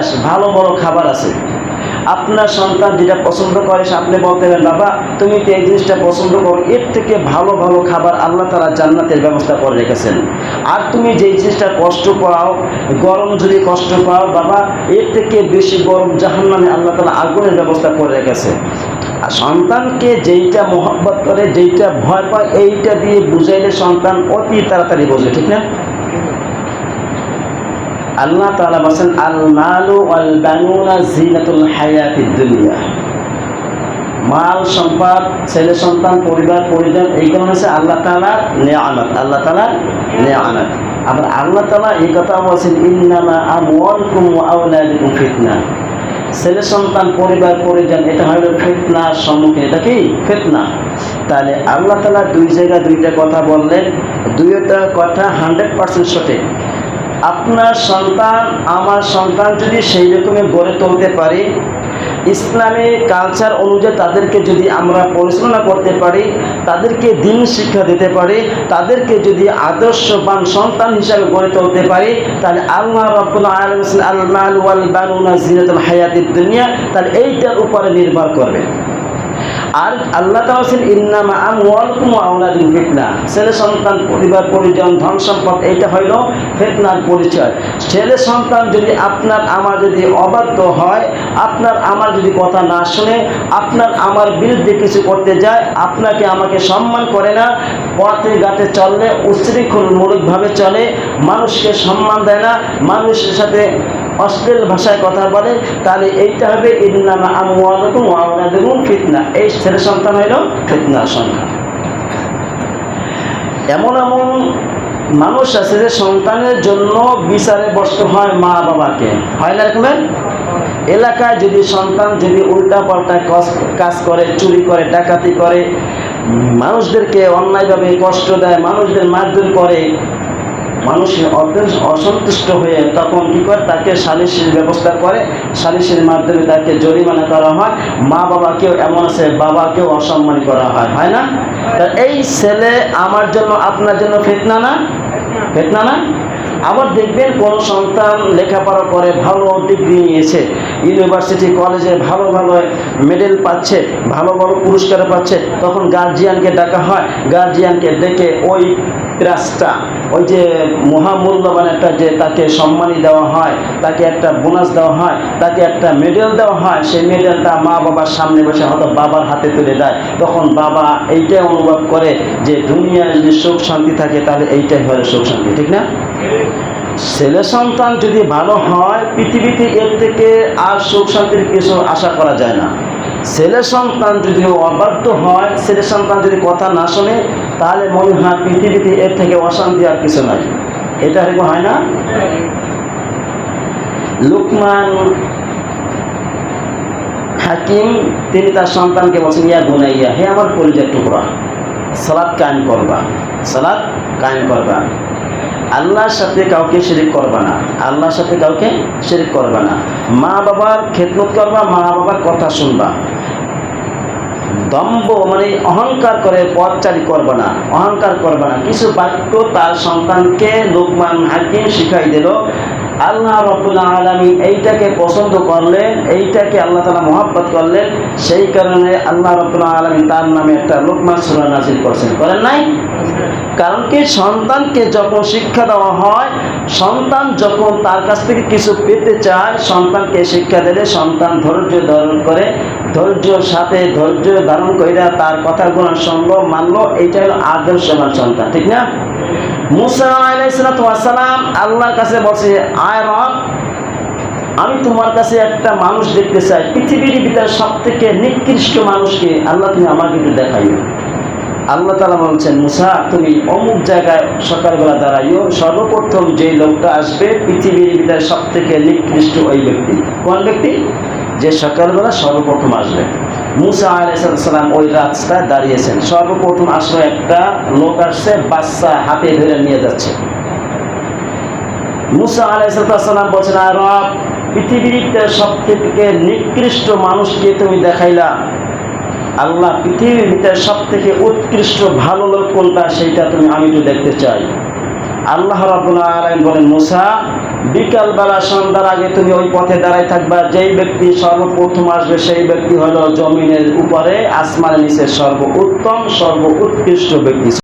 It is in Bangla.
আছে, ভালো বড় খাবার আছে। আপনার সন্তান যেটা পছন্দ করে সে আপনি বলতে পারেন বাবা তুমি তো এই জিনিসটা পছন্দ করো এর থেকে ভালো ভালো খাবার আল্লাহ তারা জান্নাতের ব্যবস্থা করে রেখেছেন। আর তুমি যেই জিনিসটা কষ্ট পাও গরম যদি কষ্ট পাও বাবা এর থেকে বেশি গরম জাহান্নামে আল্লাহ তালা আগুনের ব্যবস্থা করে রেখেছে। আর সন্তানকে যেইটা মোহব্বত করে যেইটা ভয় পায় এইটা দিয়ে বুঝাইলে সন্তান অতি তাড়াতাড়ি বোঝে ঠিক না? আল্লাহ তাআলা বলেন আল বানুনা জিনাতুল দুনিয়া। মাল, সম্পদ, ছেলে, সন্তান, পরিবার, পরিজন এইগুলো হচ্ছে আল্লাহ তাআলার নেয়ামত, আল্লাহ তাআলার নেয়ামত। আবার আল্লাহ তাআলা এই কথা বলছেন, ইন্নামা আমওয়ালুকুম ওয়া আওলাদুকুম ফিতনা। ছেলে, সন্তান, পরিবার, পরিজন, এটা হলো ফিতনার সম্মুখীন, এটা কি? ফিতনা। তাহলে আল্লাহ তাআলা দুই জায়গা দুইটা কথা বললেন, দুইটা কথা হান্ড্রেড পার্সেন্ট সঠিক। আপনার সন্তান, আমার সন্তান যদি সেই রকমের গড়ে তুলতে পারি, ইসলামী কালচার অনুযায়ী তাদেরকে যদি আমরা পরিচালনা করতে পারি, তাদেরকে দিন শিক্ষা দিতে পারি, তাদেরকে যদি আদর্শবান সন্তান হিসাবে গড়ে তুলতে পারি, তাহলে আল্লাহ রব্বুল আলম আল দুনিয়া তাহলে এইটার উপরে নির্ভর করবে। আর আল্লাহ বলেন ইন্নামা আমওয়ালুকুম ওয়া আওলাদুকুম ফিতনা। ছেলে সন্তান, পরিবার, পরিজন, ধন সম্পদ, এইটা হইল ফিতনার পরিচয়। ছেলে সন্তান যদি আপনার আমার যদি অবাধ্য হয়, আপনার আমার যদি কথা না শুনে, আপনার আমার বিরুদ্ধে কিছু করতে যায়, আপনাকে আমাকে সম্মান করে না পথে ঘাটে চললে উচ্ছৃঙ্খলমূলকভাবে চলে, মানুষকে সম্মান দেয় না, মানুষের সাথে অশ্লীল ভাষায় কথা বলে, তাহলে এইটা হবে ফিতনা। এই ছেলে সন্তান হইল ফিতনার সন্তান। এমন এমন মানুষ আছে যে সন্তানের জন্য বিচারে বসতে হয় মা বাবাকে। হয় না এরকম? এলাকায় যদি সন্তান যদি উল্টা পাল্টা কাজ করে, চুরি করে, ডাকাতি করে, মানুষদেরকে অন্যায়ভাবে কষ্ট দেয়, মানুষদের মারধর করে মানুষ অসন্তুষ্ট হয়ে তখন কী করে? তাকে সালিসির ব্যবস্থা করে। সালিসির মাধ্যমে তাকে জরিমানা করা হয়। মা বাবাকেও এমন আছে, বাবাকেও অসম্মান করা হয়। হয় না? তা এই ছেলে আমার জন্য, আপনার জন্য ফেতনা না? ফেতনা না? আবার দেখবেন কোন সন্তান লেখাপড়া করে, ভালো ডিগ্রি নিয়েছে, ইউনিভার্সিটি, কলেজে ভালো ভালো মেডেল পাচ্ছে, ভালো ভালো পুরস্কার পাচ্ছে, তখন গার্জিয়ানকে ডাকা হয়। গার্জিয়ানকে ডেকে ওই প্রাসটা ওই যে মহামূল্যবান একটা যে তাকে সম্মানী দেওয়া হয়, তাকে একটা বোনাস দেওয়া হয়, তাকে একটা মেডেল দেওয়া হয়, সেই মেডেলটা মা বাবার সামনে বসে হয়তো বাবার হাতে তুলে দেয়। তখন বাবা এইটাই অনুভব করে যে দুনিয়ায় যদি সুখ শান্তি থাকে, তাহলে এইটাই হলো সুখ শান্তি, ঠিক না? ছেলে সন্তান যদি ভালো হয়, পৃথিবীতে এর থেকে আর সুখ শান্তির কিছু আশা করা যায় না। ছেলে সন্তান যদি অবাধ্য হয়, ছেলে সন্তান যদি কথা না শোনে তাহলে মনে হয় পৃথিবীতে এর থেকে অশান্তি আর কিছু নাই। এটা এরকম হয় না? লুকমান হাকিম, তিনি তার সন্তানকে বলছেন, ইয়া গুনাইয়া হে আমার পরিচয় টুকরা, সালাদ কায়েম করবা, সালাদ কায়েম করবা। আল্লাহর সাথে কাউকে শিরিক করবা না, আল্লাহর সাথে কাউকে শিরিক করবা না। মা বাবার খেদমত করবা মা বাবার কথা শুনবা। দম্ভ মানে অহংকার করে পথচারী করবে না, অহংকার করবে না। কিছু বাক্য তার সন্তানকে লোকমান হাকিম শিখাই দিল। আল্লাহ রবুল্লা আলমী এইটাকে পছন্দ করলেন, এইটাকে আল্লাহ তালা মহাব্বত করলেন। সেই কারণে আল্লাহ রবুল্লা আলমী তার নামে একটা লোকমান সুরা নাজির করছেন। করেন নাই? কারণ কি সন্তানকে যখন শিক্ষা দেওয়া হয় সন্তান যখন তার কাছ থেকে কিছু পেতে চায়, সন্তানকে শিক্ষা দিলে সন্তান ধৈর্য ধারণ করে ধৈর্যর সাথে ধৈর্য ধারণ কইরা তার কথাগুলো শুনলো, মানলো, এইটা হলো আদর্শবান সন্তান, ঠিক না? মুসা আলাইসালাম আল্লাহর কাছে বলছে, আয় রব, আমি তোমার কাছে একটা মানুষ দেখতে চাই, পৃথিবীর ভিতরে সব থেকে নিকৃষ্ট মানুষকে আল্লাহ তুমি আমাকে একটু দেখাইও। আল্লাহ তালা বলছেন, মুসা, তুমি অমুক জায়গায় সকালবেলা দাঁড়াইও। সর্বপ্রথম যে লোকটা আসবে, পৃথিবীর ভিতরে সব থেকে নিকৃষ্ট ওই ব্যক্তি। কোন ব্যক্তি? যে সকালবেলা সর্বপ্রথম আসবে। মুসা আলাইসালাম ওই রাস্তায় দাঁড়িয়েছেন। সর্বপ্রথম আসলো একটা লোক আসছে, বাচ্চা হাতে ধরে নিয়ে যাচ্ছে। মুসা আলাইসালাম বলছেন, আর রব পৃথিবীতে সব থেকে নিকৃষ্ট মানুষকে তুমি দেখাইলা। আল্লাহ পৃথিবীর ভিতরে সব থেকে উৎকৃষ্ট ভালো লোক কোনটা সেইটা তুমি আমি তো দেখতে চাই। আল্লাহ রাবুল্লাহ আলাইন বলেন, মোসা, বিকালবেলা সন্ধ্যার আগে তুমি ওই পথে দাঁড়াই থাকবা। যেই ব্যক্তি সর্বপ্রথম আসবে সেই ব্যক্তি হলো জমিনের উপরে, আসমানের নিচে সর্ব উত্তম সর্ব উৎকৃষ্ট ব্যক্তি।